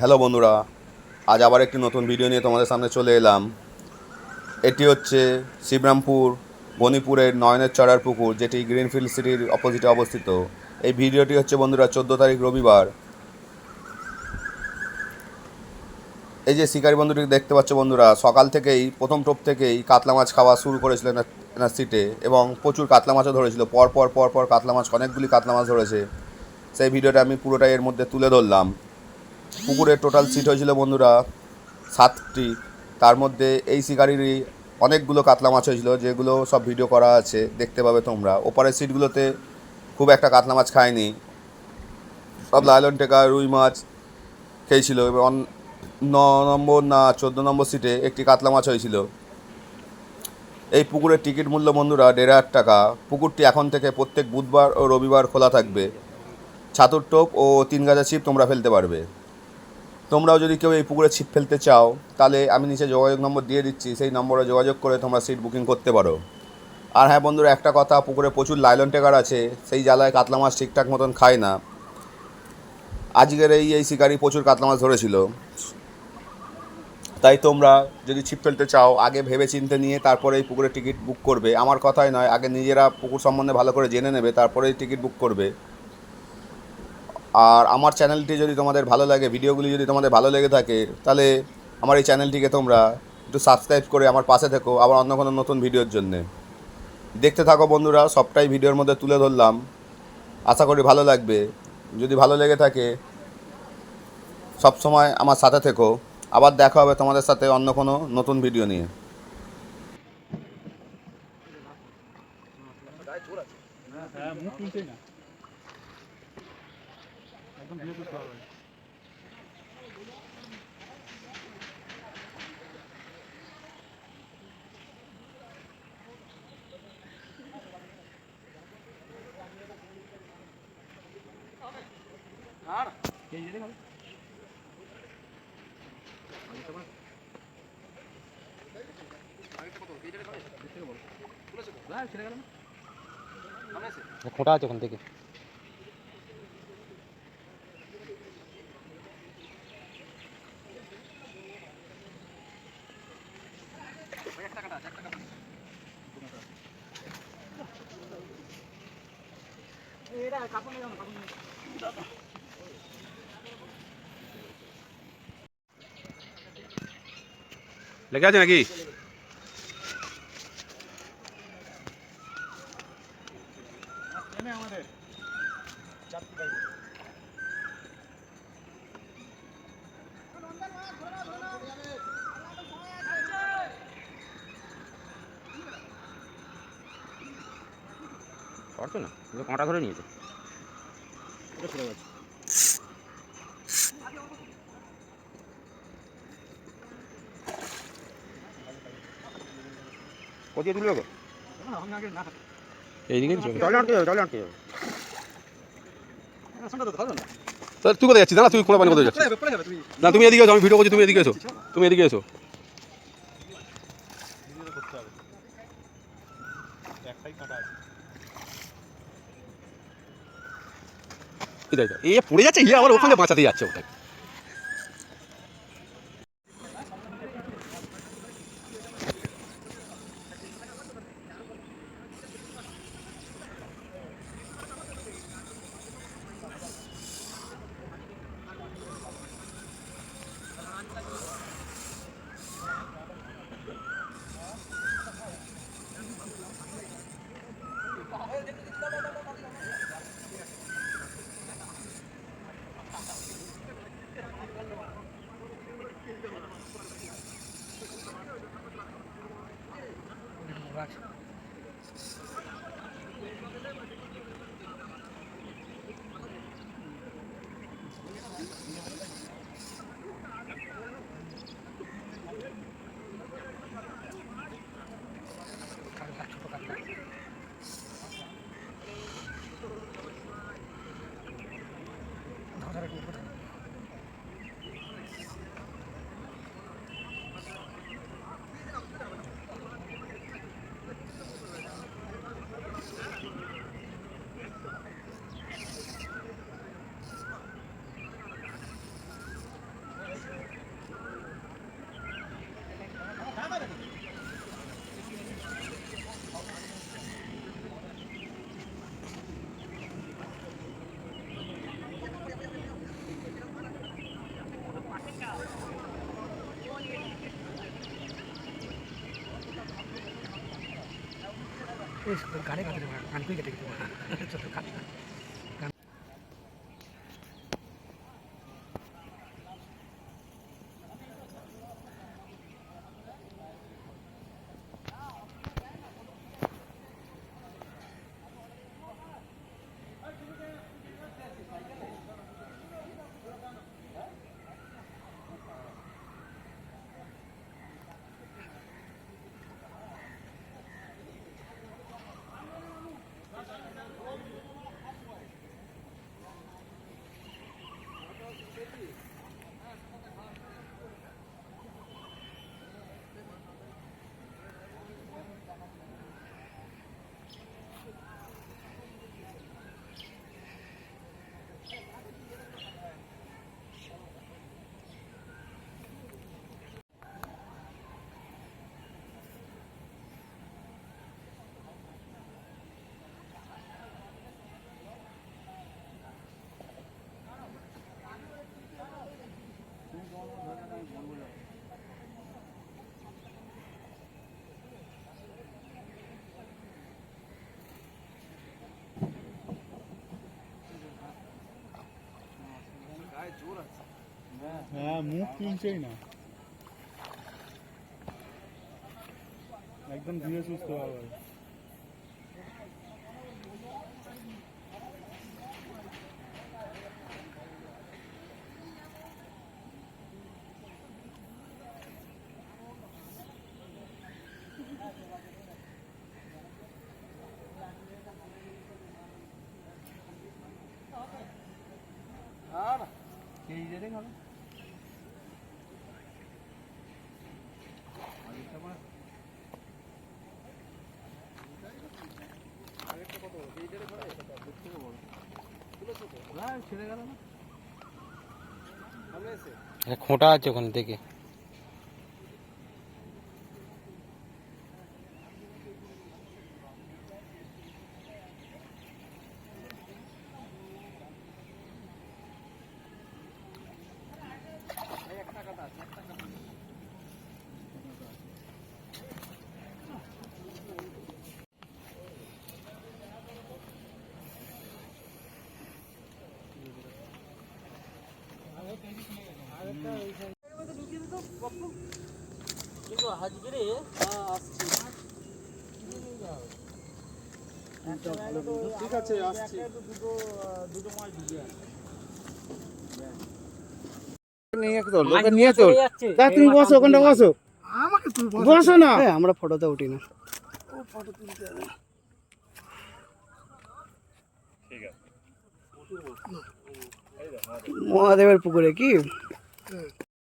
Hello বন্ধুরা, আজ আবার একটি নতুন ভিডিও নিয়ে তোমাদের সামনে চলে এলাম। এটি হচ্ছে শিবরামপুর বনিপুরের নয়নের চড়ার পুকুর, যেটি গ্রিনফিল্ড সিটির অপোজিটে অবস্থিত। এই ভিডিওটি হচ্ছে বন্ধুরা চোদ্দ তারিখ রবিবার। এই যে শিকারি বন্ধুটি দেখতে পাচ্ছ বন্ধুরা, সকাল থেকেই, প্রথম টোপ থেকেই কাতলা মাছ খাওয়া শুরু করেছিলেন এনার সিটে এবং প্রচুর কাতলা মাছও ধরেছিল। পর পর পর পর কাতলা মাছ, অনেকগুলি কাতলা মাছ ধরেছে। সেই ভিডিওটা আমি পুরোটাই এর মধ্যে তুলে ধরলাম। পুকুরের টোটাল সিট হয়েছিল বন্ধুরা সাতটি। তার মধ্যে এই শিকারিরই অনেকগুলো কাতলা মাছ হয়েছিল, যেগুলো সব ভিডিও করা আছে, দেখতে পাবে তোমরা। ওপারের সিটগুলোতে খুব একটা কাতলা মাছ খায়নি। সব লাইলন টেকা, রুই মাছ খেয়েছিল। এবং ন নম্বর না, চোদ্দ নম্বর সিটে একটি কাতলা মাছ হয়েছিল। এই পুকুরের টিকিট মূল্য বন্ধুরা দেড় হাজার টাকা। পুকুরটি এখন থেকে প্রত্যেক বুধবার ও রবিবার খোলা থাকবে। ছাতুর টোপ ও তিন গাছা ছিপ তোমরা ফেলতে পারবে। তোমরাও যদি কেউ এই পুকুরে ছিপ ফেলতে চাও, তাহলে আমি নিচে যোগাযোগ নম্বর দিয়ে দিচ্ছি, সেই নম্বরে যোগাযোগ করে তোমরা সিট বুকিং করতে পারো। আর হ্যাঁ বন্ধুরা, একটা কথা, পুকুরে প্রচুর লাইলন টেকার আছে, সেই জ্বালায় কাতলা মাছ ঠিকঠাক মতন খায় না। আজকের এই এই শিকারি প্রচুর কাতলা মাছ ধরেছিল। তাই তোমরা যদি ছিপ ফেলতে চাও, আগে ভেবে চিন্তে নিয়ে তারপরে এই পুকুরে টিকিট বুক করবে। আমার কথাই নয়, আগে নিজেরা পুকুর সম্বন্ধে ভালো করে জেনে নেবে তারপরেই টিকিট বুক করবে। আর আমার চ্যানেলটি যদি তোমাদের ভালো লাগে, ভিডিওগুলি যদি তোমাদের ভালো লেগে থাকে, তাহলে আমার এই চ্যানেলটিকে তোমরা একটু সাবস্ক্রাইব করে আমার পাশে থেকো, আবার অন্য কোনো নতুন ভিডিওর জন্যে। দেখতে থাকো বন্ধুরা, সবটাই ভিডিওর মধ্যে তুলে ধরলাম। আশা করি ভালো লাগবে। যদি ভালো লেগে থাকে সব সময় আমার সাথে থেকো। আবার দেখা হবে তোমাদের সাথে অন্য কোনো নতুন ভিডিও নিয়ে। হ্যাঁ মুখ না। একদম ভিডিও তুলতে হবে কে যেতে খাবে ছেড়ে গেল না খোঁটা আছে ওখান থেকে লেগে আছে নাকি? পারছ না কিন্তু কাঁটা ধরে নিয়েছে। কোথায় তুলবে গো এইদিকে জলে আটকে যাবে জলে আটকে যাবে। তুই কোথায় যাচ্ছিস? না তুই কোনো পানি কোথায় যাচ্ছিস? না তুমি এদিকে এসো আমি ভিডিও করছি তুমি এদিকে এসো। তুমি এদিকে এসো। এটাই তো। এ পড়ে যাচ্ছে ইয়ে আবার ওখানে বাঁচাতে যাচ্ছে রাখ। ওটা হ্যাঁ মুখ কিনছেই না একদম ধীরে সুস্থ হবে খোঁটা আছে ওখানে দেখে। ঠিক আছে আসছি। নিয়ে চল তুমি বসো ওখানটা বসো। বসো। না। আমরা ফটোতে উঠি না। মহাদেবের পুকুরে কি